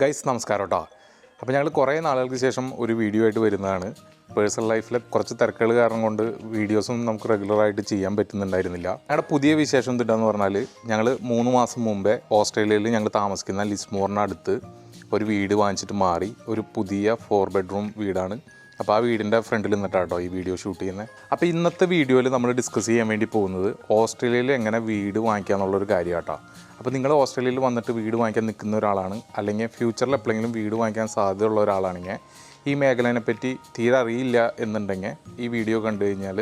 Guys നമസ്കാരം കേട്ടോ അപ്പോൾ ഞങ്ങൾ കുറേ നാളുകൾക്ക് ശേഷം ഒരു വീഡിയോ ആയിട്ട് വരുന്നതാണ്. പേഴ്സണൽ ലൈഫിലെ കുറച്ച് തിരക്കുകൾ കാരണം കൊണ്ട് വീഡിയോസും നമുക്ക് റെഗുലറായിട്ട് ചെയ്യാൻ പറ്റുന്നുണ്ടായിരുന്നില്ല. ഞങ്ങളുടെ പുതിയ വിശേഷം എന്തുണ്ടെന്ന് പറഞ്ഞാൽ ഞങ്ങൾ മൂന്ന് മാസം മുമ്പേ ഓസ്ട്രേലിയയിൽ ഞങ്ങൾ താമസിക്കുന്ന ലിസ്മോറിനടുത്ത് ഒരു വീട് വാങ്ങിച്ചിട്ട് മാറി. ഒരു പുതിയ ഫോർ ബെഡ്റൂം വീടാണ്. അപ്പോൾ ആ വീടിന്റെ ഫ്രണ്ടിൽ നിന്നിട്ടാട്ടോ ഈ വീഡിയോ ഷൂട്ട് ചെയ്യുന്നത് അപ്പോൾ ഇന്നത്തെ വീഡിയോയിൽ നമ്മൾ ഡിസ്കസ് ചെയ്യാൻ വേണ്ടി പോകുന്നത് ഓസ്ട്രേലിയയിൽ എങ്ങനെ വീട് വാങ്ങിക്കുക എന്നുള്ളൊരു കാര്യമാട്ടോ അപ്പോൾ നിങ്ങൾ ഓസ്ട്രേലിയയിൽ വന്നിട്ട് വീട് വാങ്ങിക്കാൻ നിൽക്കുന്ന ഒരാളാണ്. അല്ലെങ്കിൽ ഫ്യൂച്ചറിൽ എപ്പോഴെങ്കിലും വീട് വാങ്ങിക്കാൻ സാധ്യതയുള്ള ഒരാളാണെങ്കിൽ ഈ മേഖലയെ പറ്റി തീരെ അറിയില്ല എന്നുണ്ടെങ്കിൽ ഈ വീഡിയോ കണ്ടു കഴിഞ്ഞാൽ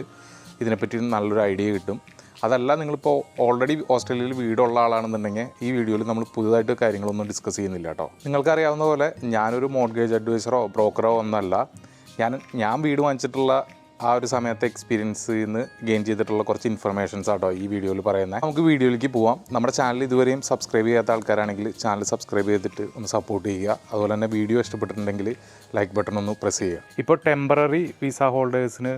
ഇതിനെപ്പറ്റി നല്ലൊരു ഐഡിയ കിട്ടും. അതല്ല നിങ്ങളിപ്പോൾ ഓൾറെഡി ഓസ്ട്രേലിയയിൽ വീടുള്ള ആളാണെന്നുണ്ടെങ്കിൽ ഈ വീഡിയോയിൽ നമ്മൾ പുതുതായിട്ട് കാര്യങ്ങളൊന്നും ഡിസ്കസ് ചെയ്യുന്നില്ല കേട്ടോ. നിങ്ങൾക്കറിയാവുന്ന പോലെ ഞാനൊരു മോർഗേജ് അഡ്വൈസറോ ബ്രോക്കറോ ഒന്നല്ല. ഞാൻ ഞാൻ വീട് വാങ്ങിച്ചിട്ടുള്ള ആ ഒരു സമയത്തെ എക്സ്പീരിയൻസ് നിന്ന് ഗെയിൻ ചെയ്തിട്ടുള്ള കുറച്ച് ഇൻഫർമേഷൻസ് ആട്ടോ ഈ വീഡിയോയിൽ പറയുന്നത് നമുക്ക് വീഡിയോയിലേക്ക് പോവാം. നമ്മുടെ ചാനൽ ഇതുവരെയും സബ്സ്ക്രൈബ് ചെയ്യാത്ത ആൾക്കാരാണെങ്കിൽ ചാനൽ സബ്സ്ക്രൈബ് ചെയ്തിട്ട് ഒന്ന് സപ്പോർട്ട് ചെയ്യുക. അതുപോലെ തന്നെ വീഡിയോ ഇഷ്ടപ്പെട്ടിട്ടുണ്ടെങ്കിൽ ലൈക്ക് ബട്ടൺ ഒന്ന് പ്രസ് ചെയ്യുക. ഇപ്പോൾ ടെമ്പററി വിസ ഹോൾഡേഴ്സിന്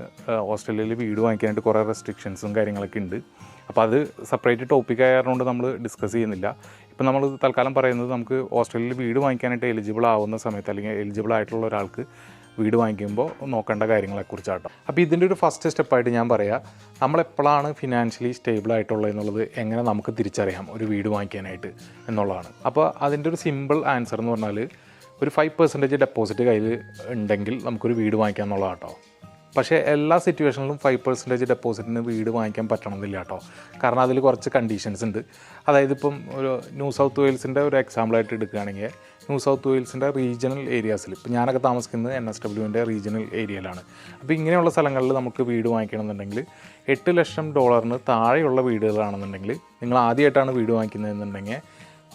ഓസ്ട്രേലിയയിൽ വീട് വാങ്ങിക്കാനായിട്ട് കുറേ റെസ്ട്രിക്ഷൻസും കാര്യങ്ങളൊക്കെ ഉണ്ട്. അപ്പോൾ അത് സെപ്പറേറ്റ് ടോപ്പിക് ആയതുകൊണ്ട് നമ്മൾ ഡിസ്കസ് ചെയ്യുന്നില്ല. ഇപ്പം നമ്മൾ തൽക്കാലം പറയുന്നത് നമുക്ക് ഓസ്ട്രേലിയയിൽ വീട് വാങ്ങിക്കാനായിട്ട് എലിജിബിൾ ആവുന്ന സമയത്ത് അല്ലെങ്കിൽ എലിജിബിൾ ആയിട്ടുള്ള ഒരാൾക്ക് വീട് വാങ്ങിക്കുമ്പോൾ നോക്കേണ്ട കാര്യങ്ങളെക്കുറിച്ചാട്ടോ. അപ്പോൾ ഇതിന്റെ ഒരു ഫസ്റ്റ് സ്റ്റെപ്പായിട്ട് ഞാൻ പറയാം നമ്മളെപ്പോഴാണ് ഫിനാൻഷ്യലി സ്റ്റേബിൾ ആയിട്ടുള്ളത് എന്നുള്ളത് എങ്ങനെ നമുക്ക് തിരിച്ചറിയാം ഒരു വീട് വാങ്ങിക്കാനായിട്ട് എന്നുള്ളതാണ്. അപ്പോൾ അതിന്റെ ഒരു സിമ്പിൾ ആൻസർ എന്ന് പറഞ്ഞാൽ ഒരു ഫൈവ് പെർസെന്റേജ് ഡെപ്പോസിറ്റ് കയ്യിൽ ഉണ്ടെങ്കിൽ നമുക്കൊരു വീട് വാങ്ങിക്കാം എന്നുള്ളതാട്ടോ പക്ഷേ എല്ലാ സിറ്റുവേഷനിലും ഫൈവ് പെർസെന്റേജ് ഡെപ്പോസിറ്റിന് വീട് വാങ്ങിക്കാൻ പറ്റണമെന്നില്ല കേട്ടോ. കാരണം അതിൽ കുറച്ച് കണ്ടീഷൻസ് ഉണ്ട്. അതായത് ഇപ്പം ഒരു ന്യൂ സൗത്ത് വെയിൽസിന്റെ ഒരു എക്സാമ്പിളായിട്ട് എടുക്കുകയാണെങ്കിൽ ന്യൂ സൗത്ത് വെയിൽസിന്റെ റീജിയണൽ ഏരിയാസിൽ ഇപ്പോൾ ഞാനൊക്കെ താമസിക്കുന്നത് എൻ എസ് ഡബ്ല്യുവിന്റെ റീജിയണൽ ഏരിയയിലാണ് അപ്പോൾ ഇങ്ങനെയുള്ള സ്ഥലങ്ങളിൽ നമുക്ക് വീട് വാങ്ങിക്കണമെന്നുണ്ടെങ്കിൽ എട്ട് ലക്ഷം ഡോളറിന് താഴെയുള്ള വീടുകളാണെന്നുണ്ടെങ്കിൽ നിങ്ങൾ ആദ്യമായിട്ടാണ് വീട് വാങ്ങിക്കുന്നതെന്നുണ്ടെങ്കിൽ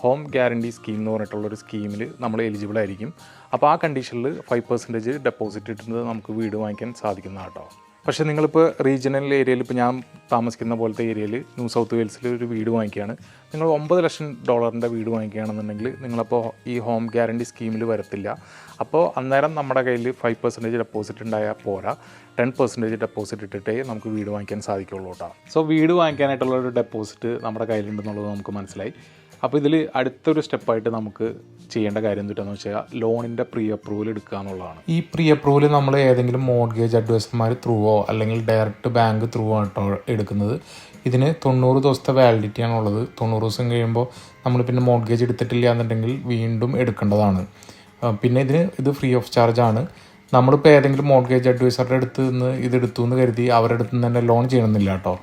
ഹോം ഗ്യാരണ്ടി സ്കീം എന്ന് പറഞ്ഞിട്ടുള്ളൊരു സ്കീമിൽ നമ്മൾ എലിജിബിൾ ആയിരിക്കും. അപ്പോൾ ആ കണ്ടീഷനിൽ ഫൈവ് പെർസെന്റേജ് ഡെപ്പോസിറ്റ് ഇട്ടുന്നത് നമുക്ക് വീട് വാങ്ങിക്കാൻ സാധിക്കുന്ന കേട്ടോ പക്ഷേ നിങ്ങളിപ്പോൾ റീജിയണൽ ഏരിയയിൽ ഇപ്പോൾ ഞാൻ താമസിക്കുന്ന പോലത്തെ ഏരിയയിൽ ന്യൂ സൗത്ത് വെയിൽസിൽ ഒരു വീട് വാങ്ങിക്കുകയാണ്. നിങ്ങൾ ഒമ്പത് ലക്ഷം ഡോളറിന്റെ വീട് വാങ്ങിക്കുകയാണെന്നുണ്ടെങ്കിൽ നിങ്ങളപ്പോൾ ഈ ഹോം ഗ്യാരണ്ടി സ്കീമിൽ വരത്തില്ല. അപ്പോൾ അന്നേരം നമ്മുടെ കയ്യിൽ ഫൈവ് പെർസെന്റേജ് ഡെപ്പോസിറ്റ് ഉണ്ടായാൽ പോരാ. ടെൻ പെർസെന്റേജ് ഡെപ്പോസിറ്റ് ഇട്ടിട്ടേ നമുക്ക് വീട് വാങ്ങിക്കാൻ സാധിക്കുള്ളൂ കേട്ടോ സോ വീട് വാങ്ങിക്കാനായിട്ടുള്ള ഒരു ഡെപ്പോസിറ്റ് നമ്മുടെ കയ്യിലുണ്ടെന്നുള്ളത് നമുക്ക് മനസ്സിലായി. അപ്പോൾ ഇതിൽ അടുത്തൊരു സ്റ്റെപ്പായിട്ട് നമുക്ക് ചെയ്യേണ്ട കാര്യം എന്തിട്ടാന്ന് വെച്ചാൽ ലോണിന്റെ പ്രീ അപ്രൂവൽ എടുക്കുക എന്നുള്ളതാണ്. ഈ പ്രീ അപ്രൂവൽ നമ്മൾ ഏതെങ്കിലും മോർഗേജ് അഡ്വൈസർമാർ ത്രൂവോ അല്ലെങ്കിൽ ഡയറക്റ്റ് ബാങ്ക് ത്രൂ ആട്ടോ എടുക്കുന്നത്. ഇതിന് തൊണ്ണൂറ് ദിവസത്തെ വാലിഡിറ്റി ഉള്ളത്. തൊണ്ണൂറ് ദിവസം കഴിയുമ്പോൾ നമ്മൾ പിന്നെ മോർഗേജ് എടുത്തിട്ടില്ല എന്നുണ്ടെങ്കിൽ വീണ്ടും എടുക്കേണ്ടതാണ്. പിന്നെ ഇതിന് ഇത് ഫ്രീ ഓഫ് ചാർജ് ആണ്. നമ്മളിപ്പോൾ ഏതെങ്കിലും മോർഗേജ് അഡ്വൈസറുടെ അടുത്ത് നിന്ന് ഇത് എടുത്തു എന്ന് കരുതി അവരുടെ അടുത്ത് നിന്ന് തന്നെ ലോൺ ചെയ്യണമെന്നില്ല കേട്ടോ.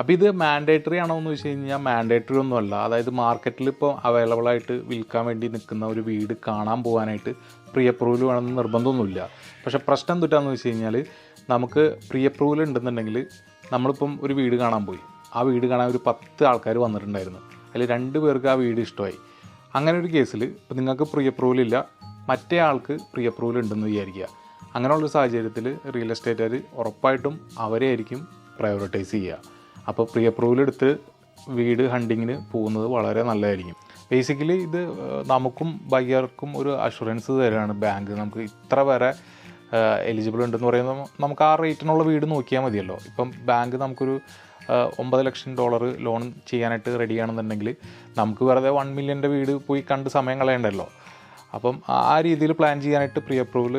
അപ്പോൾ ഇത് മാൻഡേറ്ററി ആണോ എന്ന് വെച്ച് കഴിഞ്ഞാൽ മാൻഡേറ്ററി ഒന്നുമല്ല അതായത് മാർക്കറ്റിൽ ഇപ്പോൾ അവൈലബിൾ ആയിട്ട് വിൽക്കാൻ വേണ്ടി നിൽക്കുന്ന ഒരു വീട് കാണാൻ പോകാനായിട്ട് പ്രീ അപ്രൂവൽ വേണമെന്ന് നിർബന്ധമൊന്നുമില്ല. പക്ഷേ പ്രശ്നം എന്തുട്ടാന്ന് വെച്ച് കഴിഞ്ഞാൽ നമുക്ക് പ്രീ അപ്രൂവൽ ഉണ്ടെന്നുണ്ടെങ്കിൽ നമ്മളിപ്പം ഒരു വീട് കാണാൻ പോയി. ആ വീട് കാണാൻ ഒരു പത്ത് ആൾക്കാർ വന്നിട്ടുണ്ടായിരുന്നു. അതിൽ രണ്ട് പേർക്ക് ആ വീട് ഇഷ്ടമായി. അങ്ങനെ ഒരു കേസിൽ ഇപ്പോൾ നിങ്ങൾക്ക് പ്രീ അപ്രൂവൽ ഇല്ല. മറ്റേ ആൾക്ക് പ്രീ അപ്രൂവൽ ഉണ്ടെന്ന് വിചാരിക്കുക. അങ്ങനെയുള്ള സാഹചര്യത്തിൽ റിയൽ എസ്റ്റേറ്റുകാർ ഉറപ്പായിട്ടും അവരെ ആയിരിക്കും പ്രയോറിറ്റൈസ് ചെയ്യുക. അപ്പോൾ പ്രീ അപ്രൂവൽ എടുത്ത് വീട് ഹണ്ടിങ്ങിന് പോകുന്നത് വളരെ നല്ലതായിരിക്കും. ബേസിക്കലി ഇത് നമുക്കും ബയ്യർക്കും ഒരു അഷുറൻസ് തരാണ് ബാങ്ക്. നമുക്ക് ഇത്ര വരെ എലിജിബിൾ ഉണ്ടെന്ന് പറയുമ്പോൾ നമുക്ക് ആ റേറ്റിനുള്ള വീട് നോക്കിയാൽ മതിയല്ലോ. ഇപ്പം ബാങ്ക് നമുക്കൊരു ഒമ്പത് ലക്ഷം ഡോളർ ലോൺ ചെയ്യാനായിട്ട് റെഡിയാണെന്നുണ്ടെങ്കിൽ നമുക്ക് വെറുതെ വൺ മില്യന്റെ വീട് പോയി കണ്ട് സമയം കളയണ്ടല്ലോ. അപ്പം ആ രീതിയിൽ പ്ലാൻ ചെയ്യാനായിട്ട് പ്രീ അപ്രൂവൽ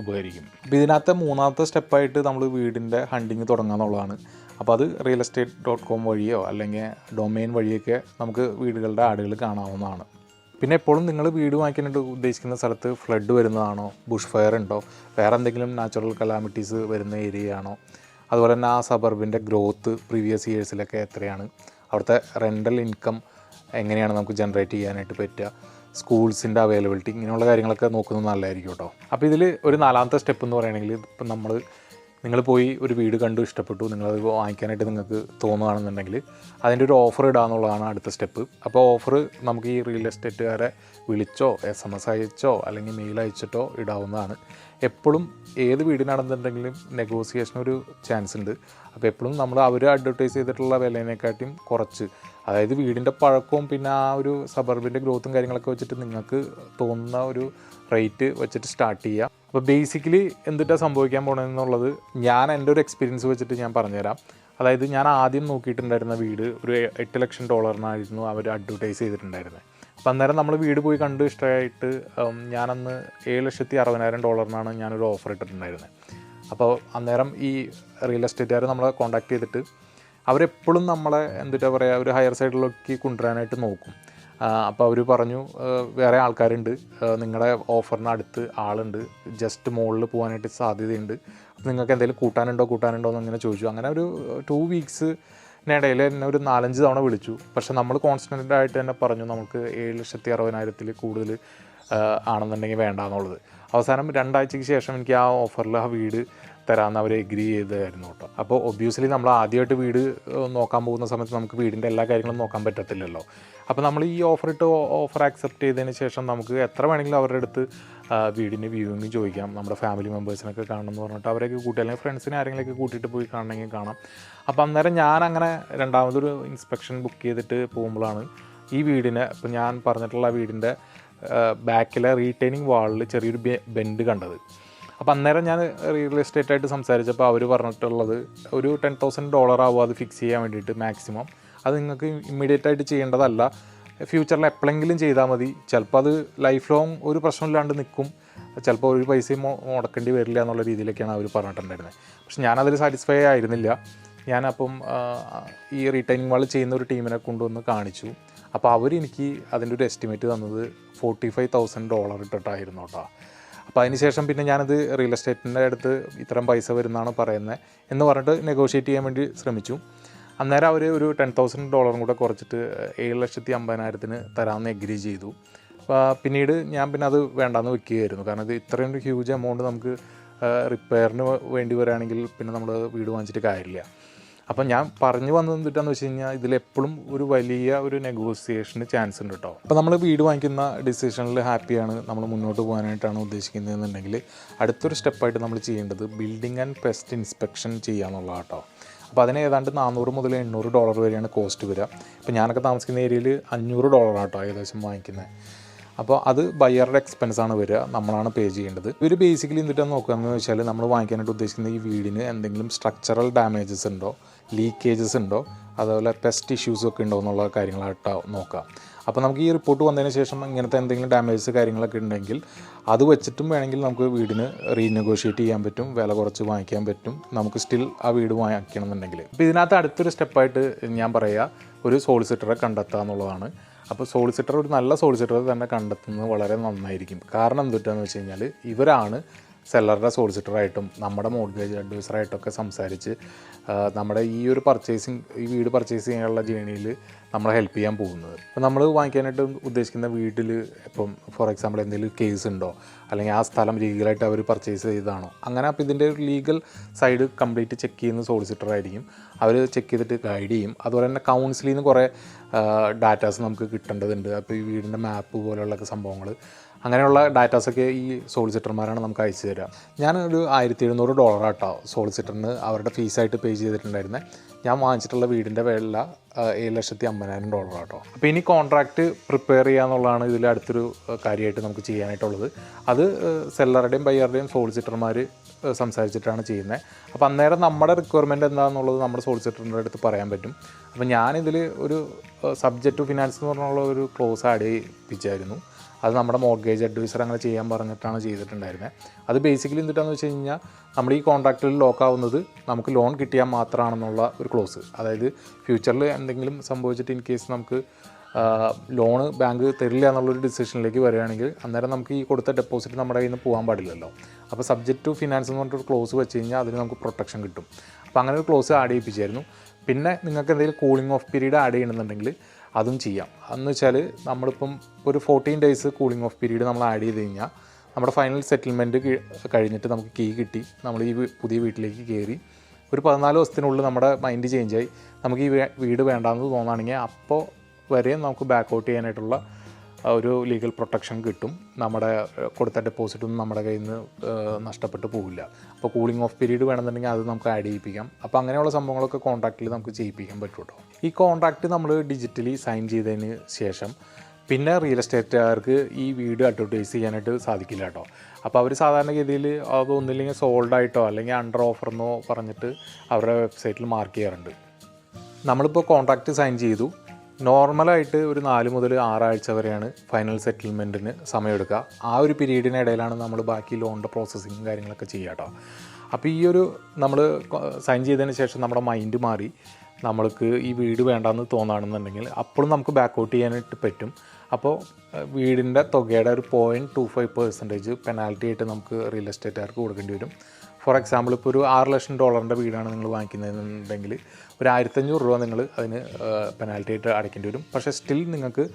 ഉപകരിക്കും. ഇതിനകത്തെ മൂന്നാമത്തെ സ്റ്റെപ്പായിട്ട് നമ്മൾ വീടിന്റെ ഹണ്ടിങ് തുടങ്ങുക എന്നുള്ളതാണ് അപ്പോൾ അത് റിയൽ എസ്റ്റേറ്റ് ഡോട്ട് കോം വഴിയോ അല്ലെങ്കിൽ ഡൊമൈൻ വഴിയൊക്കെ നമുക്ക് വീടുകളുടെ ആടുകൾ കാണാവുന്നതാണ്. പിന്നെ എപ്പോഴും നിങ്ങൾ വീട് വാങ്ങിക്കാനായിട്ട് ഉദ്ദേശിക്കുന്ന സ്ഥലത്ത് ഫ്ലഡ് വരുന്നതാണോ ബുഷ് ഫയർ ഉണ്ടോ വേറെ എന്തെങ്കിലും നാച്ചുറൽ കലാമിറ്റീസ് വരുന്ന ഏരിയ ആണോ അതുപോലെ തന്നെ ആ സബർബിന്റെ ഗ്രോത്ത് പ്രീവിയസ് ഇയേഴ്സിലൊക്കെ എത്രയാണ് അവിടുത്തെ റെന്റൽ ഇൻകം എങ്ങനെയാണ് നമുക്ക് ജനറേറ്റ് ചെയ്യാനായിട്ട് പറ്റുക സ്കൂൾസിന്റെ അവൈലബിലിറ്റി ഇങ്ങനെയുള്ള കാര്യങ്ങളൊക്കെ നോക്കുന്നത് നല്ലതായിരിക്കും കേട്ടോ. അപ്പോൾ ഇതിൽ ഒരു നാലാമത്തെ സ്റ്റെപ്പ് എന്ന് പറയുകയാണെങ്കിൽ ഇപ്പം നമ്മൾ നിങ്ങൾ പോയി ഒരു വീട് കണ്ടു ഇഷ്ടപ്പെട്ടു നിങ്ങളത് വാങ്ങിക്കാനായിട്ട് നിങ്ങൾക്ക് തോന്നുകയാണെന്നുണ്ടെങ്കിൽ അതിന്റെ ഒരു ഓഫർ ഇടുക എന്നുള്ളതാണ് അടുത്ത സ്റ്റെപ്പ്. അപ്പോൾ ഓഫർ നമുക്ക് ഈ റിയൽ എസ്റ്റേറ്റുകാരെ വിളിച്ചോ എസ് എം എസ് അയച്ചോ അല്ലെങ്കിൽ മെയിൽ അയച്ചിട്ടോ ഇടാവുന്നതാണ്. എപ്പോഴും ഏത് വീടിനാണെന്നുണ്ടെങ്കിലും നെഗോസിയേഷൻ ഒരു ചാൻസ് ഉണ്ട്. അപ്പോൾ എപ്പോഴും നമ്മൾ അവർ അഡ്വർട്ടൈസ് ചെയ്തിട്ടുള്ള വിലേനെക്കാട്ടിയും കുറച്ച്. അതായത് വീടിന്റെ പഴക്കവും പിന്നെ ആ ഒരു സബർബിന്റെ ഗ്രോത്തും കാര്യങ്ങളൊക്കെ വെച്ചിട്ട് നിങ്ങൾക്ക് തോന്നുന്ന ഒരു റേറ്റ് വെച്ചിട്ട് സ്റ്റാർട്ട് ചെയ്യുക. അപ്പോൾ ബേസിക്കലി എന്തിട്ടാണ് സംഭവിക്കാൻ പോകണമെന്നുള്ളത് ഞാൻ എന്റെ ഒരു എക്സ്പീരിയൻസ് വെച്ചിട്ട് ഞാൻ പറഞ്ഞുതരാം. അതായത് ഞാൻ ആദ്യം നോക്കിയിട്ടുണ്ടായിരുന്ന വീട് ഒരു എട്ട് ലക്ഷം ഡോളറിനായിരുന്നു അവർ അഡ്വർടൈസ് ചെയ്തിട്ടുണ്ടായിരുന്നത് അപ്പം അന്നേരം നമ്മൾ വീട് പോയി കണ്ട് ഇഷ്ടമായിട്ട് ഞാനന്ന് ഏഴ് ലക്ഷത്തി അറുപതിനായിരം ഡോളറിനാണ് ഞാനൊരു ഓഫർ ഇട്ടിട്ടുണ്ടായിരുന്നത് അപ്പോൾ അന്നേരം ഈ റിയൽ എസ്റ്റേറ്റുകാർ നമ്മളെ കോൺടാക്ട് ചെയ്തിട്ട് അവരെപ്പോഴും നമ്മളെ എന്തിട്ടാ പറയുക ഒരു ഹയർ സൈഡിലേക്ക് കൊണ്ടുവരാനായിട്ട് നോക്കും. അപ്പോൾ അവർ പറഞ്ഞു വേറെ ആൾക്കാരുണ്ട്. നിങ്ങളുടെ ഓഫറിന് അടുത്ത് ആളുണ്ട്. ജസ്റ്റ് മുകളിൽ പോകാനായിട്ട് സാധ്യതയുണ്ട്. അപ്പോൾ നിങ്ങൾക്ക് എന്തെങ്കിലും കൂട്ടാനുണ്ടോ കൂട്ടാനുണ്ടോ എന്ന് അങ്ങനെ ചോദിച്ചു. അങ്ങനെ ഒരു ടു വീക്സ് ഇടയിൽ എന്നെ ഒരു നാലഞ്ച് തവണ വിളിച്ചു. പക്ഷെ നമ്മൾ കോൺസ്റ്റന്റ് ആയിട്ട് തന്നെ പറഞ്ഞു നമുക്ക് ഏഴ് ലക്ഷത്തി അറുപതിനായിരത്തിൽ കൂടുതൽ ആണെന്നുണ്ടെങ്കിൽ വേണ്ട എന്നുള്ളത് അവസാനം രണ്ടാഴ്ചയ്ക്ക് ശേഷം എനിക്ക് ആ ഓഫറിൽ ആ വീട് തരാമെന്ന് അവർ എഗ്രി ചെയ്തായിരുന്നു കേട്ടോ. അപ്പോൾ ഒബ്വിയസ്ലി നമ്മൾ ആദ്യമായിട്ട് വീട് നോക്കാൻ പോകുന്ന സമയത്ത് നമുക്ക് വീടിന്റെ എല്ലാ കാര്യങ്ങളും നോക്കാൻ പറ്റത്തില്ലല്ലോ. അപ്പോൾ നമ്മൾ ഈ ഓഫർ ഇട്ട് ഓഫർ ആക്സെപ്റ്റ് ചെയ്തതിന് ശേഷം നമുക്ക് എത്ര വേണമെങ്കിലും അവരുടെ അടുത്ത് വീടിന്റെ വ്യൂവിങ് ചോദിക്കാം. നമ്മുടെ ഫാമിലി മെമ്പേഴ്സിനൊക്കെ കാണണം എന്ന് പറഞ്ഞിട്ട് അവരെയൊക്കെ കൂട്ടി അല്ലെങ്കിൽ ഫ്രണ്ട്സിനെ ആരെങ്കിലുമൊക്കെ കൂട്ടിയിട്ട് പോയി കാണണമെങ്കിൽ കാണാം. അപ്പോൾ അന്നേരം ഞാൻ അങ്ങനെ രണ്ടാമതൊരു ഇൻസ്പെക്ഷൻ ബുക്ക് ചെയ്തിട്ട് പോകുമ്പോഴാണ് ഈ വീടിനെ ഇപ്പോൾ ഞാൻ പറഞ്ഞിട്ടുള്ള വീടിന്റെ ബാക്കിലെ റീറ്റെയിനിങ് വാളിൽ ചെറിയൊരു ബെൻഡ് കണ്ടത്. അപ്പോൾ അന്നേരം ഞാൻ റിയൽ എസ്റ്റേറ്റ് ആയിട്ട് സംസാരിച്ചപ്പോൾ അവർ പറഞ്ഞിട്ടുള്ളത് ഒരു ടെൻ തൗസൻഡ് ഡോളർ ആവും അത് ഫിക്സ് ചെയ്യാൻ വേണ്ടിയിട്ട് മാക്സിമം അത് നിങ്ങൾക്ക് ഇമ്മീഡിയറ്റ് ആയിട്ട് ചെയ്യേണ്ടതല്ല. ഫ്യൂച്ചറിൽ എപ്പോഴെങ്കിലും ചെയ്താൽ മതി. ചിലപ്പോൾ അത് ലൈഫ് ലോങ് ഒരു പ്രശ്നമില്ലാണ്ട് നിൽക്കും ചിലപ്പോൾ ഒരു പൈസയും മുടക്കേണ്ടി വരില്ല എന്നുള്ള രീതിയിലൊക്കെയാണ് അവർ പറഞ്ഞിട്ടുണ്ടായിരുന്നത് പക്ഷെ ഞാനതിൽ സാറ്റിസ്ഫൈ ആയിരുന്നില്ല. ഞാനപ്പം ഈ റീറ്റൈനിങ് വാൾ ചെയ്യുന്ന ഒരു ടീമിനെ കൊണ്ടുവന്ന് കാണിച്ചു. അപ്പോൾ അവരെനിക്ക് അതിന്റെ ഒരു എസ്റ്റിമേറ്റ് തന്നത് ഫോർട്ടി ഫൈവ് തൗസൻഡ് ഡോളർ ഇട്ടിട്ടായിരുന്നു കേട്ടോ അപ്പോൾ അതിനുശേഷം പിന്നെ ഞാനത് റിയൽ എസ്റ്റേറ്റിന്റെ അടുത്ത് ഇത്രയും പൈസ വരുന്നതാണ് പറയുന്നത് എന്ന് പറഞ്ഞിട്ട് നെഗോഷിയേറ്റ് ചെയ്യാൻ വേണ്ടി ശ്രമിച്ചു. അന്നേരം അവർ ഒരു ടെൻ തൗസൻഡ് ഡോളറും കൂടെ കുറച്ചിട്ട് ഏഴ് ലക്ഷത്തി അമ്പതിനായിരത്തിന് തരാമെന്ന് എഗ്രി ചെയ്തു. പിന്നീട് ഞാൻ പിന്നെ അത് വേണ്ടാന്ന് വെക്കുകയായിരുന്നു. കാരണം ഇത് ഇത്രയും ഹ്യൂജ് എമൗണ്ട് നമുക്ക് റിപ്പയറിന് വേണ്ടി വരികയാണെങ്കിൽ പിന്നെ നമ്മൾ വീട് വാങ്ങിച്ചിട്ട് കാര്യമില്ല. അപ്പം ഞാൻ പറഞ്ഞു വന്നത് എന്തിട്ടാന്ന് വെച്ച് കഴിഞ്ഞാൽ ഇതിലെപ്പോഴും ഒരു വലിയ ഒരു നെഗോസിയേഷന് ചാൻസ് ഉണ്ട് കേട്ടോ അപ്പോൾ നമ്മൾ വീട് വാങ്ങിക്കുന്ന ഡിസിഷനിൽ ഹാപ്പിയാണ് നമ്മൾ മുന്നോട്ട് പോകാനായിട്ടാണ് ഉദ്ദേശിക്കുന്നതെന്നുണ്ടെങ്കിൽ അടുത്തൊരു സ്റ്റെപ്പായിട്ട് നമ്മൾ ചെയ്യേണ്ടത് ബിൽഡിംഗ് ആൻഡ് പെസ്റ്റ് ഇൻസ്പെക്ഷൻ ചെയ്യുക കേട്ടോ അപ്പോൾ അതിന് ഏതാണ്ട് നാനൂറ് മുതൽ എണ്ണൂറ് ഡോളർ വരെയാണ് കോസ്റ്റ് വരിക ഇപ്പോൾ ഞാനൊക്കെ താമസിക്കുന്ന ഏരിയയിൽ അഞ്ഞൂറ് ഡോളറാണ് കേട്ടോ ഏകദേശം വാങ്ങിക്കുന്നത് അപ്പോൾ അത് ബയ്യറുടെ എക്സ്പെൻസ് ആണ് വരിക നമ്മളാണ് പേ ചെയ്യേണ്ടത്. ഇവർ ബേസിക്കലി എന്തിട്ടാണ് നോക്കുകയെന്ന് വെച്ചാൽ നമ്മൾ വാങ്ങിക്കാനായിട്ട് ഉദ്ദേശിക്കുന്ന ഈ വീടിന് എന്തെങ്കിലും സ്ട്രക്ചറൽ ഡാമേജസ് ഉണ്ടോ? ലീക്കേജസ് ഉണ്ടോ? അതുപോലെ പെസ്റ്റ് ഇഷ്യൂസ് ഒക്കെ ഉണ്ടോ എന്നുള്ള കാര്യങ്ങളായിട്ട് നോക്കാം. അപ്പോൾ നമുക്ക് ഈ റിപ്പോർട്ട് വന്നതിന് ശേഷം ഇങ്ങനത്തെ എന്തെങ്കിലും ഡാമേജസ് കാര്യങ്ങളൊക്കെ ഉണ്ടെങ്കിൽ അത് വെച്ചിട്ടും വേണമെങ്കിൽ നമുക്ക് വീടിന് റീനെഗോഷിയേറ്റ് ചെയ്യാൻ പറ്റും വില കുറച്ച് വാങ്ങിക്കാൻ പറ്റും. നമുക്ക് സ്റ്റിൽ ആ വീട് വാങ്ങിക്കണം എന്നുണ്ടെങ്കിൽ. അപ്പോൾ ഇതിനകത്ത് അടുത്തൊരു സ്റ്റെപ്പായിട്ട് ഞാൻ പറയുക ഒരു സോളിസിറ്ററെ കണ്ടെത്തുക എന്നുള്ളതാണ്. അപ്പോൾ സോളിസിറ്റർ ഒരു നല്ല സോളിസിറ്റർ തന്നെ കണ്ടെത്തുന്നത് വളരെ നന്നായിരിക്കും. കാരണം എന്തുട്ടാന്ന് വെച്ച് കഴിഞ്ഞാൽ ഇവരാണ് സെല്ലറുടെ സോളിസിറ്ററായിട്ടും നമ്മുടെ മോർഗേജ് അഡ്വൈസറായിട്ടൊക്കെ സംസാരിച്ച് നമ്മുടെ ഈ ഒരു പർച്ചേസിങ് ഈ വീട് പർച്ചേസ് ചെയ്യാനുള്ള ജേണിയിൽ നമ്മളെ ഹെൽപ്പ് ചെയ്യാൻ പോകുന്നത്. അപ്പോൾ നമ്മൾ വാങ്ങിക്കാനായിട്ട് ഉദ്ദേശിക്കുന്ന വീട്ടിൽ ഇപ്പം ഫോർ എക്സാമ്പിൾ എന്തെങ്കിലും കേസ് ഉണ്ടോ? അല്ലെങ്കിൽ ആ സ്ഥലം ലീഗലായിട്ട് അവർ പർച്ചേസ് ചെയ്തതാണോ? അങ്ങനെ അപ്പോൾ ഇതിന്റെ ഒരു ലീഗൽ സൈഡ് കംപ്ലീറ്റ് ചെക്ക് ചെയ്യുന്ന സോളിസിറ്റർ ആയിരിക്കും. അവർ ചെക്ക് ചെയ്തിട്ട് ഗൈഡ് ചെയ്യും. അതുപോലെ തന്നെ കൗൺസിലിൽ നിന്ന് കുറേ ഡാറ്റാസ് നമുക്ക് കിട്ടേണ്ടതുണ്ട്. അപ്പോൾ ഈ വീടിന്റെ മാപ്പ് പോലെയുള്ള സംഭവങ്ങൾ അങ്ങനെയുള്ള ഡാറ്റാസൊക്കെ ഈ സോളിസിറ്റർമാരാണ് നമുക്ക് അയച്ചു തരിക ഒരു ആയിരത്തി എഴുന്നൂറ് ഡോളറാട്ടോ സോളിസിറ്ററിന് അവരുടെ ഫീസായിട്ട് പേ ചെയ്തിട്ടുണ്ടായിരുന്നത് ഞാൻ വാങ്ങിച്ചിട്ടുള്ള വീടിന്റെ വില ഏഴ് ലക്ഷത്തി അമ്പതിനായിരം ഡോളറാട്ടോ അപ്പോൾ ഇനി കോൺട്രാക്റ്റ് പ്രിപ്പയർ ചെയ്യുക എന്നുള്ളതാണ് ഇതിൽ അടുത്തൊരു കാര്യമായിട്ട് നമുക്ക് ചെയ്യാനായിട്ടുള്ളത്. അത് സെല്ലറുടെയും ബയ്യറുടെയും സോളിസിറ്റർമാർ സംസാരിച്ചിട്ടാണ് ചെയ്യുന്നത്. അപ്പോൾ അന്നേരം നമ്മുടെ റിക്വയർമെന്റ് എന്താണെന്നുള്ളത് നമ്മുടെ സോളിസിറ്ററിന്റെ അടുത്ത് പറയാൻ പറ്റും. അപ്പോൾ ഞാനിതിൽ ഒരു സബ്ജക്റ്റ് ടു ഫിനാൻസ് എന്ന് പറഞ്ഞുള്ള ഒരു ക്ലോസ് ആഡ് ചെയ്യിപ്പിച്ചായിരുന്നു. അത് നമ്മുടെ മോർഗേജ് അഡ്വൈസർ അങ്ങനെ ചെയ്യാൻ പറഞ്ഞിട്ടാണ് ചെയ്തിട്ടുണ്ടായിരുന്നത് അത് ബേസിക്കലി എന്തിട്ടാന്ന് വെച്ച് കഴിഞ്ഞാൽ നമ്മൾ ഈ കോൺട്രാക്റ്റിൽ ലോക്ക് ആവുന്നത് നമുക്ക് ലോൺ കിട്ടിയാൽ മാത്രമാണെന്നുള്ള ഒരു ക്ലോസ് അതായത് ഫ്യൂച്ചറിൽ എന്തെങ്കിലും സംഭവിച്ചിട്ട് ഇൻ കേസ് നമുക്ക് ലോണ് ബാങ്ക് തരില്ല എന്നുള്ളൊരു ഡിസിഷനിലേക്ക് വരികയാണെങ്കിൽ അന്നേരം നമുക്ക് ഈ കൊടുത്ത ഡെപ്പോസിറ്റ് നമ്മുടെ കയ്യിൽ നിന്ന് പോകാൻ പാടില്ലല്ലോ. അപ്പോൾ സബ്ജക്റ്റ് ടു ഫിനാൻസ് എന്ന് പറഞ്ഞിട്ടൊരു ക്ലോസ് വെച്ച് കഴിഞ്ഞാൽ അതിന് നമുക്ക് പ്രൊട്ടക്ഷൻ കിട്ടും. അപ്പോൾ അങ്ങനെ ഒരു ക്ലോസ് ആഡ് ചെയ്യിപ്പിച്ചായിരുന്നു. പിന്നെ നിങ്ങൾക്ക് എന്തെങ്കിലും കൂളിംഗ് ഓഫ് പീരീഡ് ആഡ് ചെയ്യണമെന്നുണ്ടെങ്കിൽ അതും ചെയ്യാം. എന്ന് വെച്ചാൽ നമ്മളിപ്പം ഒരു fourteen days cooling off period നമ്മൾ ആഡ് ചെയ്ത് കഴിഞ്ഞാൽ നമ്മുടെ ഫൈനൽ സെറ്റിൽമെന്റ് കഴിഞ്ഞിട്ട് നമുക്ക് കീ കിട്ടി. നമ്മൾ ഈ പുതിയ വീട്ടിലേക്ക് കയറി ഒരു പതിനാല് ദിവസത്തിനുള്ളിൽ നമ്മുടെ മൈൻഡ് ചേഞ്ചായി നമുക്ക് ഈ വീട് വേണ്ടാന്ന് തോന്നുകയാണെങ്കിൽ അപ്പോൾ വരെ നമുക്ക് ബാക്ക് ഔട്ട് ചെയ്യാനായിട്ടുള്ള ഒരു ലീഗൽ പ്രൊട്ടക്ഷൻ കിട്ടും. നമ്മുടെ കൊടുത്ത ഡെപ്പോസിറ്റൊന്നും നമ്മുടെ കയ്യിൽ നിന്ന് നഷ്ടപ്പെട്ടു പോവില്ല. അപ്പോൾ കൂളിംഗ് ഓഫ് പീരീഡ് വേണമെന്നുണ്ടെങ്കിൽ അത് നമുക്ക് ആഡ് ചെയ്യിപ്പിക്കാം. അപ്പോൾ അങ്ങനെയുള്ള സംഭവങ്ങളൊക്കെ കോൺട്രാക്റ്റിൽ നമുക്ക് ചെയ്യിപ്പിക്കാൻ പറ്റും കേട്ടോ ഈ കോൺട്രാക്റ്റ് നമ്മൾ ഡിജിറ്റലി സൈൻ ചെയ്തതിന് ശേഷം പിന്നെ റിയൽ എസ്റ്റേറ്റുകാർക്ക് ഈ വീട് അഡ്വർട്ടൈസ് ചെയ്യാനായിട്ട് സാധിക്കില്ല കേട്ടോ അപ്പോൾ അവർ സാധാരണഗതിയിൽ അത് ഒന്നില്ലെങ്കിൽ സോൾഡ് ആയിട്ടോ അല്ലെങ്കിൽ അണ്ടർ ഓഫർ എന്നോ പറഞ്ഞിട്ട് അവരുടെ വെബ്സൈറ്റിൽ മാർക്ക് ചെയ്യാറുണ്ട്. നമ്മളിപ്പോൾ കോൺട്രാക്റ്റ് സൈൻ ചെയ്തു. നോർമലായിട്ട് ഒരു നാല് മുതൽ ആറാഴ്ച വരെയാണ് ഫൈനൽ സെറ്റിൽമെന്റിന് സമയമെടുക്കുക. ആ ഒരു പീരീഡിനിടയിലാണ് നമ്മൾ ബാക്കി ലോണിന്റെ പ്രോസസ്സിങ്ങും കാര്യങ്ങളൊക്കെ ചെയ്യുക കേട്ടോ. അപ്പോൾ ഈ ഒരു നമ്മൾ സൈൻ ചെയ്തതിന് ശേഷം നമ്മുടെ മൈൻഡ് മാറി. നമ്മൾക്ക് ഈ വീട് വേണ്ടാന്ന് തോന്നുകയാണെന്നുണ്ടെങ്കിൽ അപ്പോഴും നമുക്ക് ബാക്ക് ബാക്കൗട്ട് ചെയ്യാനായിട്ട് പറ്റും. അപ്പോൾ വീടിന്റെ തുകയുടെ ഒരു point two five percentage penalty ആയിട്ട് നമുക്ക് റിയൽ എസ്റ്റേറ്റുകാർക്ക് കൊടുക്കേണ്ടി വരും. ഫോർ എക്സാമ്പിൾ ഇപ്പോൾ ഒരു ആറ് ലക്ഷം ഡോളറിന്റെ വീടാണ് നിങ്ങൾ വാങ്ങിക്കുന്നതെന്നുണ്ടെങ്കിൽ ഒരു ആയിരത്തഞ്ഞൂറ് രൂപ നിങ്ങൾ അതിന് പെനാൽറ്റി ആയിട്ട് അടയ്ക്കേണ്ടി വരും. പക്ഷേ സ്റ്റിൽ നിങ്ങൾക്ക്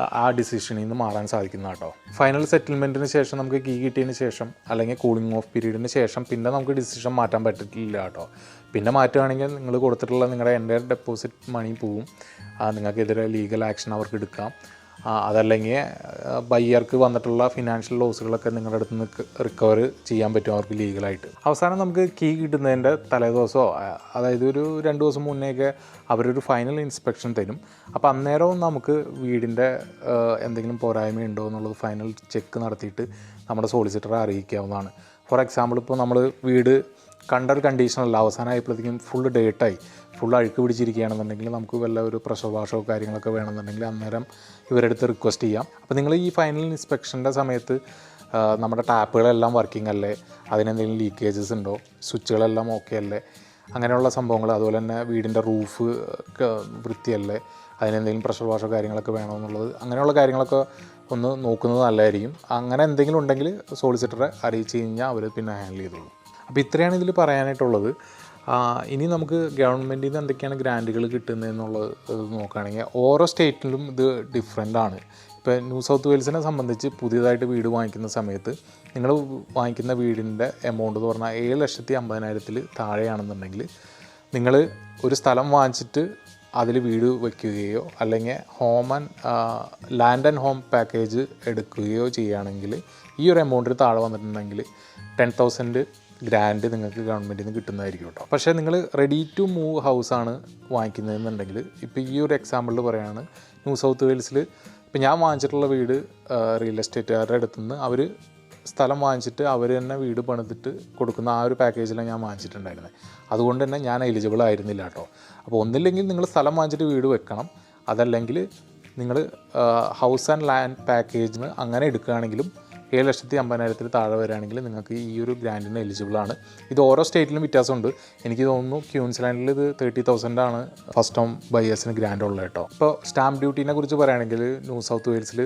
ആ- ഡിസിഷനിൽ നിന്ന് മാറാൻ സാധിക്കുന്ന കേട്ടോ. ഫൈനൽ സെറ്റിൽമെന്റിന് ശേഷം നമുക്ക് കീ കിട്ടിയതിന് ശേഷം അല്ലെങ്കിൽ കൂളിംഗ് ഓഫ് പീരീഡിന് ശേഷം പിന്നെ നമുക്ക് ഡിസിഷൻ മാറ്റാൻ പറ്റില്ല കേട്ടോ. പിന്നെ മാറ്റുകയാണെങ്കിൽ നിങ്ങൾ കൊടുത്തിട്ടുള്ള നിങ്ങളുടെ എന്റെ ഡെപ്പോസിറ്റ് മണി പോവും. നിങ്ങൾക്കെതിരെ ലീഗൽ ആക്ഷൻ അവർക്ക് എടുക്കാം. അതല്ലെങ്കിൽ ബയ്യർക്ക് വന്നിട്ടുള്ള ഫിനാൻഷ്യൽ ലോസുകളൊക്കെ നിങ്ങളുടെ അടുത്ത് നിന്ന് റിക്കവർ ചെയ്യാൻ പറ്റും അവർക്ക് ലീഗലായിട്ട് അവസാനം നമുക്ക് കീ കിട്ടുന്നതിന്റെ തലേദിവസമോ അതായത് ഒരു രണ്ട് ദിവസം മുന്നേയൊക്കെ അവരൊരു ഫൈനൽ ഇൻസ്പെക്ഷൻ തരും. അപ്പോൾ അന്നേരവും നമുക്ക് വീടിന്റെ എന്തെങ്കിലും പോരായ്മയുണ്ടോ എന്നുള്ളത് ഫൈനൽ ചെക്ക് നടത്തിയിട്ട് നമ്മുടെ സോളിസിറ്ററെ അറിയിക്കാവുന്നതാണ്. ഫോർ എക്സാമ്പിൾ ഇപ്പോൾ നമ്മൾ വീട് കണ്ടൽ കണ്ടീഷനല്ല അവസാനമായപ്പോഴത്തേക്കും ഫുൾ ഡേട്ടായി ഫുൾ അഴുക്ക് പിടിച്ചിരിക്കുകയാണെന്നുണ്ടെങ്കിൽ നമുക്ക് വല്ല ഒരു പ്രഷർ വാഷോ കാര്യങ്ങളൊക്കെ വേണമെന്നുണ്ടെങ്കിൽ അന്നേരം ഇവരെടുത്ത് റിക്വസ്റ്റ് ചെയ്യാം. അപ്പോൾ നിങ്ങൾ ഈ ഫൈനൽ ഇൻസ്പെക്ഷന്റെ സമയത്ത് നമ്മുടെ ടാപ്പുകളെല്ലാം വർക്കിംഗ് അല്ലേ? അതിനെന്തെങ്കിലും ലീക്കേജസ് ഉണ്ടോ? സ്വിച്ചുകളെല്ലാം ഓക്കെ അല്ലേ? അങ്ങനെയുള്ള സംഭവങ്ങൾ അതുപോലെ തന്നെ വീടിന്റെ റൂഫ് വൃത്തിയല്ലേ? അതിനെന്തെങ്കിലും പ്രഷർ വാഷോ കാര്യങ്ങളൊക്കെ വേണമെന്നുള്ളത് അങ്ങനെയുള്ള കാര്യങ്ങളൊക്കെ ഒന്ന് നോക്കുന്നത് നല്ലതായിരിക്കും. അങ്ങനെ എന്തെങ്കിലും ഉണ്ടെങ്കിൽ സോളിസിറ്ററെ അറിയിച്ച് കഴിഞ്ഞാൽ അവർ പിന്നെ ഹാൻഡിൽ ചെയ്തോളും. അപ്പോൾ ഇത്രയാണ് ഇതിൽ പറയാനായിട്ടുള്ളത്. ഇനി നമുക്ക് ഗവൺമെന്റിൽ നിന്ന് എന്തൊക്കെയാണ് ഗ്രാന്റുകൾ കിട്ടുന്നതെന്നുള്ളത് നോക്കുകയാണെങ്കിൽ ഓരോ സ്റ്റേറ്റിലും ഇത് ഡിഫറെന്റ് ആണ്. ഇപ്പോൾ ന്യൂ സൗത്ത് വെയിൽസിനെ സംബന്ധിച്ച് പുതിയതായിട്ട് വീട് വാങ്ങിക്കുന്ന സമയത്ത് നിങ്ങൾ വാങ്ങിക്കുന്ന വീടിന്റെ എമൗണ്ട് എന്ന് പറഞ്ഞാൽ ഏഴ് ലക്ഷത്തി അമ്പതിനായിരത്തിൽ താഴെയാണെന്നുണ്ടെങ്കിൽ നിങ്ങൾ ഒരു സ്ഥലം വാങ്ങിച്ചിട്ട് അതിൽ വീട് വയ്ക്കുകയോ അല്ലെങ്കിൽ home and land and home package എടുക്കുകയോ ചെയ്യുകയാണെങ്കിൽ ഈ ഒരു എമൗണ്ടിന് താഴെ വന്നിട്ടുണ്ടെങ്കിൽ ടെൻ തൗസൻഡ് ഗ്രാൻഡ് നിങ്ങൾക്ക് ഗവൺമെന്റിൽ നിന്ന് കിട്ടുന്നതായിരിക്കും കേട്ടോ പക്ഷേ നിങ്ങൾ റെഡി ടു മൂവ് ഹൗസാണ് വാങ്ങിക്കുന്നതെന്നുണ്ടെങ്കിൽ ഇപ്പോൾ ഈ ഒരു എക്സാമ്പിളിൽ പറയുകയാണ് ന്യൂ സൗത്ത് വെയിൽസിൽ ഇപ്പോൾ ഞാൻ വാങ്ങിച്ചിട്ടുള്ള വീട് റിയൽ എസ്റ്റേറ്റുകാരുടെ അടുത്തു നിന്ന് അവർ സ്ഥലം വാങ്ങിച്ചിട്ട് അവർ തന്നെ വീട് പണിതിട്ട് കൊടുക്കുന്ന ആ ഒരു പാക്കേജിലാണ് ഞാൻ വാങ്ങിച്ചിട്ടുണ്ടായിരുന്നത് അതുകൊണ്ട് തന്നെ ഞാൻ എലിജിബിൾ ആയിരുന്നില്ല കേട്ടോ അപ്പോൾ ഒന്നില്ലെങ്കിൽ നിങ്ങൾ സ്ഥലം വാങ്ങിച്ചിട്ട് വീട് വെക്കണം. അതല്ലെങ്കിൽ നിങ്ങൾ ഹൗസ് ആൻഡ് ലാൻഡ് പാക്കേജിന് അങ്ങനെ എടുക്കുകയാണെങ്കിലും ഏഴ് ലക്ഷത്തി അമ്പതിനായിരത്തിൽ താഴെ വരികയാണെങ്കിൽ നിങ്ങൾക്ക് ഈ ഒരു ഗ്രാൻഡിന് എലിജിബിൾ ആണ്. ഇത് ഓരോ സ്റ്റേറ്റിലും വ്യത്യാസമുണ്ട്. എനിക്ക് തോന്നുന്നു ക്യൂൻസ്ലാൻഡിൽ ഇത് തേർട്ടി തൗസൻഡ് ആണ് ഫസ്റ്റ് ഹോം ബയേഴ്സിന് ഗ്രാൻഡ് ഉള്ളത് കേട്ടോ. ഇപ്പോൾ സ്റ്റാമ്പ് ഡ്യൂട്ടീനെ കുറിച്ച് പറയുകയാണെങ്കിൽ ന്യൂ സൗത്ത് വെയിൽസിൽ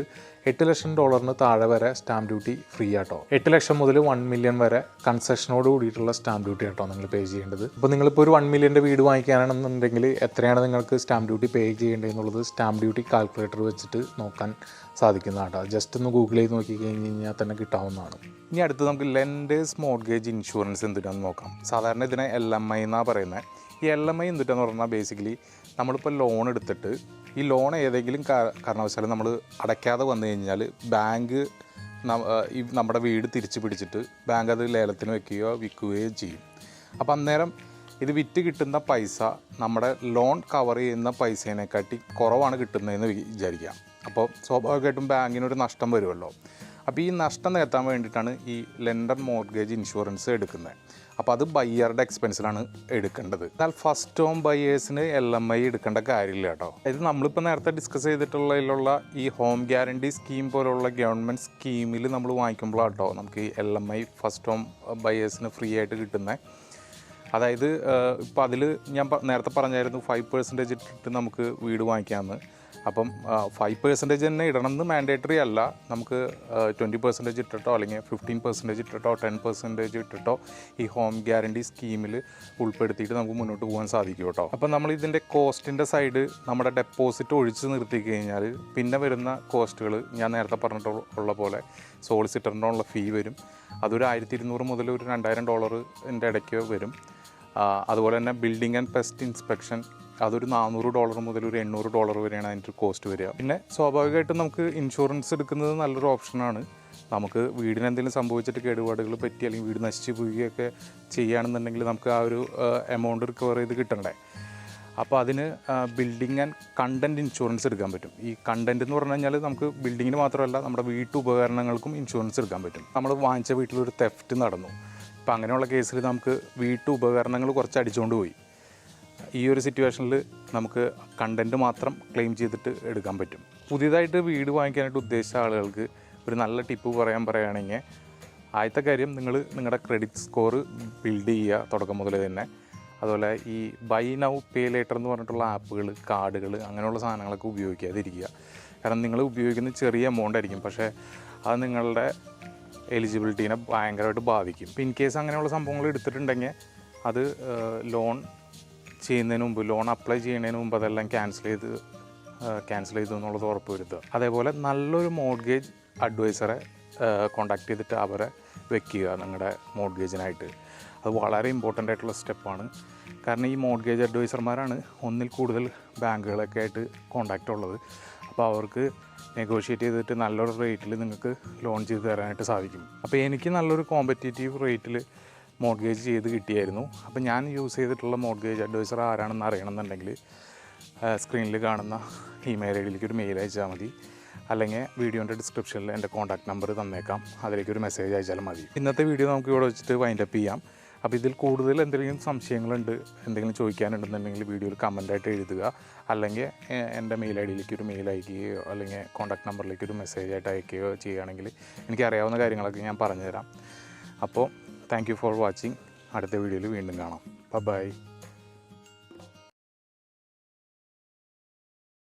എട്ട് ലക്ഷം ഡോളറിന് താഴെ വരെ സ്റ്റാമ്പ് ഡ്യൂട്ടി ഫ്രീ ആട്ടോ. എട്ട് ലക്ഷം മുതൽ വൺ മില്യൺ വരെ കൺസെഷനോട് കൂടിയിട്ടുള്ള സ്റ്റാമ്പ് ഡ്യൂട്ടി ആട്ടോ നിങ്ങൾ പേ ചെയ്യേണ്ടത്. അപ്പോൾ നിങ്ങളിപ്പോൾ ഒരു വൺ മില്യന്റെ വീട് വാങ്ങിക്കാനാണെന്നുണ്ടെങ്കിൽ എത്രയാണ് നിങ്ങൾക്ക് സ്റ്റാമ്പ് ഡ്യൂട്ടി പേ ചെയ്യേണ്ടതെന്നുള്ളത് സ്റ്റാമ്പ് ഡ്യൂട്ടി കാൽക്കുലേറ്റർ വെച്ചിട്ട് നോക്കാൻ സാധിക്കുന്നതാട്ടോ. ജസ്റ്റ് ഒന്ന് ഗൂഗിൾ ചെയ്ത് നോക്കി കഴിഞ്ഞ് കഴിഞ്ഞാൽ തന്നെ കിട്ടാവുന്നതാണ്. ഇനി അടുത്ത് നമുക്ക് ലെൻഡേഴ്സ് മോർഗേജ് ഇൻഷുറൻസ് എന്തിനാന്ന് നോക്കാം. സാധാരണ ഇതിനെ എൽ എം ഐ എന്നാണ് പറയുന്നത്. ഈ എൽ എം ഐ എന്തിട്ടാന്ന് പറഞ്ഞാൽ ബേസിക്കലി നമ്മളിപ്പോൾ ലോൺ എടുത്തിട്ട് ഈ ലോൺ ഏതെങ്കിലും കാരണവശാലും നമ്മൾ അടയ്ക്കാതെ വന്നു കഴിഞ്ഞാൽ ബാങ്ക് ഈ നമ്മുടെ വീട് തിരിച്ചു പിടിച്ചിട്ട് ബാങ്ക് അത് ലേലത്തിന് വെക്കുകയോ വിൽക്കുകയോ ചെയ്യും. അപ്പം അന്നേരം ഇത് വിറ്റ് കിട്ടുന്ന പൈസ നമ്മുടെ ലോൺ കവർ ചെയ്യുന്ന പൈസേനെക്കാട്ടി കുറവാണ് കിട്ടുന്നതെന്ന് വിചാരിക്കാം. അപ്പോൾ സ്വാഭാവികമായിട്ടും ബാങ്കിനൊരു നഷ്ടം വരുമല്ലോ അപ്പോൾ ഈ നഷ്ടം നികത്താൻ വേണ്ടിയിട്ടാണ് ഈ ലെൻഡർ മോർഗേജ് ഇൻഷുറൻസ് എടുക്കുന്നത്. അപ്പോൾ അത് ബയ്യറുടെ എക്സ്പെൻസിലാണ് എടുക്കേണ്ടത്. എന്നാൽ ഫസ്റ്റ് ഹോം ബയേഴ്സിന് എൽ എം ഐ എടുക്കേണ്ട കാര്യമില്ല കേട്ടോ. ഇത് നമ്മളിപ്പോൾ നേരത്തെ ഡിസ്കസ് ചെയ്തിട്ടുള്ളതിലുള്ള ഈ ഹോം ഗ്യാരണ്ടി സ്കീം പോലുള്ള ഗവൺമെന്റ് സ്കീമിൽ നമ്മൾ വാങ്ങിക്കുമ്പോഴാണ് കേട്ടോ നമുക്ക് L M I first home ബയേഴ്സിന് free ആയിട്ട് കിട്ടുന്നത് അതായത് ഇപ്പോൾ അതിൽ ഞാൻ നേരത്തെ പറഞ്ഞായിരുന്നു ഫൈവ് പെർസെന്റേജ് ഇട്ടിട്ട് നമുക്ക് വീട് വാങ്ങിക്കാമെന്ന് അപ്പം ഫൈവ് പെർസെന്റേജ് തന്നെ ഇടണം എന്ന് മാൻഡേറ്ററി അല്ല. നമുക്ക് ട്വന്റി പെർസെന്റേജ് ഇട്ടിട്ടോ അല്ലെങ്കിൽ ഫിഫ്റ്റീൻ പെർസെന്റേജ് ഇട്ടിട്ടോ ടെൻ പെർസെന്റേജ് ഇട്ടിട്ടോ ഈ ഹോം ഗ്യാരണ്ടി സ്കീമിൽ ഉൾപ്പെടുത്തിയിട്ട് നമുക്ക് മുന്നോട്ട് പോകാൻ സാധിക്കും കേട്ടോ. അപ്പം നമ്മൾ ഇതിന്റെ കോസ്റ്റിന്റെ സൈഡ് നമ്മുടെ ഡെപ്പോസിറ്റ് ഒഴിച്ച് നിർത്തി കഴിഞ്ഞാൽ പിന്നെ വരുന്ന കോസ്റ്റുകൾ ഞാൻ നേരത്തെ പറഞ്ഞിട്ടുള്ള പോലെ സോളിസിറ്ററിന്റെ ഉള്ള ഫീ വരും. അതൊരു ആയിരത്തി ഇരുന്നൂറ് മുതൽ ഒരു രണ്ടായിരം ഡോളറിന്റെ ഇടയ്ക്ക് വരും. അതുപോലെ തന്നെ ബിൽഡിംഗ് ആൻഡ് പെസ്റ്റ് ഇൻസ്പെക്ഷൻ അതൊരു നാനൂറ് ഡോളർ മുതൽ ഒരു എണ്ണൂറ് ഡോളർ വരെയാണ് അതിന്റെ കോസ്റ്റ് വരിക. പിന്നെ സ്വാഭാവികമായിട്ടും നമുക്ക് ഇൻഷുറൻസ് എടുക്കുന്നത് നല്ലൊരു ഓപ്ഷനാണ് നമുക്ക് വീടിന് എന്തെങ്കിലും സംഭവിച്ചിട്ട് കേടുപാടുകൾ പറ്റി അല്ലെങ്കിൽ വീട് നശിച്ചു പോവുകയൊക്കെ ചെയ്യുകയാണെന്നുണ്ടെങ്കിൽ നമുക്ക് ആ ഒരു എമൗണ്ട് റിക്കവർ ചെയ്ത് കിട്ടണ്ടേ. അപ്പോൾ അതിന് ബിൽഡിംഗ് ആൻഡ് കണ്ടന്റ് ഇൻഷുറൻസ് എടുക്കാൻ പറ്റും. ഈ കണ്ടന്റ് എന്ന് പറഞ്ഞു കഴിഞ്ഞാൽ നമുക്ക് ബിൽഡിങ്ങിന് മാത്രമല്ല നമ്മുടെ വീട്ടുപകരണങ്ങൾക്കും ഇൻഷുറൻസ് എടുക്കാൻ പറ്റും. നമ്മൾ വാങ്ങിച്ച വീട്ടിലൊരു തെഫ്റ്റ് നടന്നു. അപ്പോൾ അങ്ങനെയുള്ള കേസിൽ നമുക്ക് വീട്ടുപകരണങ്ങൾ കുറച്ച് അടിച്ചുകൊണ്ട് പോയി. ഈ ഒരു സിറ്റുവേഷനിൽ നമുക്ക് കണ്ടന്റ് മാത്രം ക്ലെയിം ചെയ്തിട്ട് എടുക്കാൻ പറ്റും. പുതിയതായിട്ട് വീട് വാങ്ങിക്കാനായിട്ട് ഉദ്ദേശിച്ച ആളുകൾക്ക് ഒരു നല്ല ടിപ്പ് പറയാൻ പറയുകയാണെങ്കിൽ ആദ്യത്തെ കാര്യം നിങ്ങൾ നിങ്ങളുടെ ക്രെഡിറ്റ് സ്കോർ ബിൽഡ് ചെയ്യുക തുടക്കം മുതൽ തന്നെ. അതുപോലെ ഈ ബൈ നൗ പേ ലേറ്റർ എന്ന് പറഞ്ഞിട്ടുള്ള ആപ്പുകൾ കാർഡുകൾ അങ്ങനെയുള്ള സാധനങ്ങളൊക്കെ ഉപയോഗിക്കാതിരിക്കുക. കാരണം നിങ്ങൾ ഉപയോഗിക്കുന്ന ചെറിയ എമൗണ്ട് ആയിരിക്കും. പക്ഷേ അത് നിങ്ങളുടെ എലിജിബിലിറ്റീനെ ഭയങ്കരമായിട്ട് ബാധിക്കും. ഇപ്പം ഇൻ കേസ് അങ്ങനെയുള്ള സംഭവങ്ങൾ എടുത്തിട്ടുണ്ടെങ്കിൽ അത് ലോൺ ചെയ്യുന്നതിന് മുമ്പ് ലോൺ അപ്ലൈ ചെയ്യുന്നതിന് മുമ്പ് അതെല്ലാം ക്യാൻസൽ ചെയ്ത് ക്യാൻസൽ ചെയ്തു എന്നുള്ളത് ഉറപ്പ് വരുത്തുക. അതേപോലെ നല്ലൊരു മോഡ്ഗേജ് അഡ്വൈസറെ കോണ്ടാക്ട് ചെയ്തിട്ട് അവരെ വെക്കുക നിങ്ങളുടെ മോഡ്ഗേജിനായിട്ട് അത് വളരെ ഇമ്പോർട്ടന്റ് ആയിട്ടുള്ള സ്റ്റെപ്പാണ് കാരണം ഈ മോഡ്ഗേജ് അഡ്വൈസർമാരാണ് ഒന്നിൽ കൂടുതൽ ബാങ്കുകളൊക്കെ ആയിട്ട് കോണ്ടാക്റ്റ് ഉള്ളത്. അപ്പോൾ അവർക്ക് നെഗോഷിയേറ്റ് ചെയ്തിട്ട് നല്ലൊരു റേറ്റിൽ നിങ്ങൾക്ക് ലോൺ ചെയ്ത് തരാനായിട്ട് സാധിക്കും. അപ്പോൾ എനിക്ക് നല്ലൊരു കോമ്പറ്റേറ്റീവ് റേറ്റിൽ മോഡ്ഗേജ് ചെയ്ത് കിട്ടിയായിരുന്നു. അപ്പോൾ ഞാൻ യൂസ് ചെയ്തിട്ടുള്ള മോഡ്ഗേജ് അഡ്വൈസർ ആരാണെന്ന് അറിയണമെന്നുണ്ടെങ്കിൽ സ്ക്രീനിൽ കാണുന്ന ഇമെയിൽ ഐ ഡിയിലേക്ക് ഒരു മെയിൽ അയച്ചാൽ മതി. അല്ലെങ്കിൽ വീഡിയോന്റെ ഡിസ്ക്രിപ്ഷനിൽ എന്റെ കോൺടാക്ട് നമ്പർ തന്നേക്കാം. അതിലേക്ക് ഒരു മെസ്സേജ് അയച്ചാലും മതി. ഇന്നത്തെ വീഡിയോ നമുക്ക് ഇവിടെ വെച്ചിട്ട് വൈൻഡ് അപ്പ് ചെയ്യാം. അപ്പോൾ ഇതിൽ കൂടുതൽ എന്തെങ്കിലും സംശയങ്ങളുണ്ട് എന്തെങ്കിലും ചോദിക്കാനുണ്ടെന്നുണ്ടെങ്കിൽ വീഡിയോയിൽ കമന്റായിട്ട് എഴുതുക. അല്ലെങ്കിൽ എന്റെ മെയിൽ ഐ ഡിയിലേക്ക് ഒരു മെയിൽ അയക്കുകയോ അല്ലെങ്കിൽ കോൺടാക്ട് നമ്പറിലേക്ക് ഒരു മെസ്സേജ് ആയിട്ട് അയക്കുകയോ ചെയ്യുകയാണെങ്കിൽ എനിക്ക് അറിയാവുന്ന കാര്യങ്ങളൊക്കെ ഞാൻ പറഞ്ഞുതരാം. അപ്പോൾ താങ്ക് ഫോർ വാച്ചിങ്. അടുത്ത വീഡിയോയിൽ വീണ്ടും കാണാം. ബൈ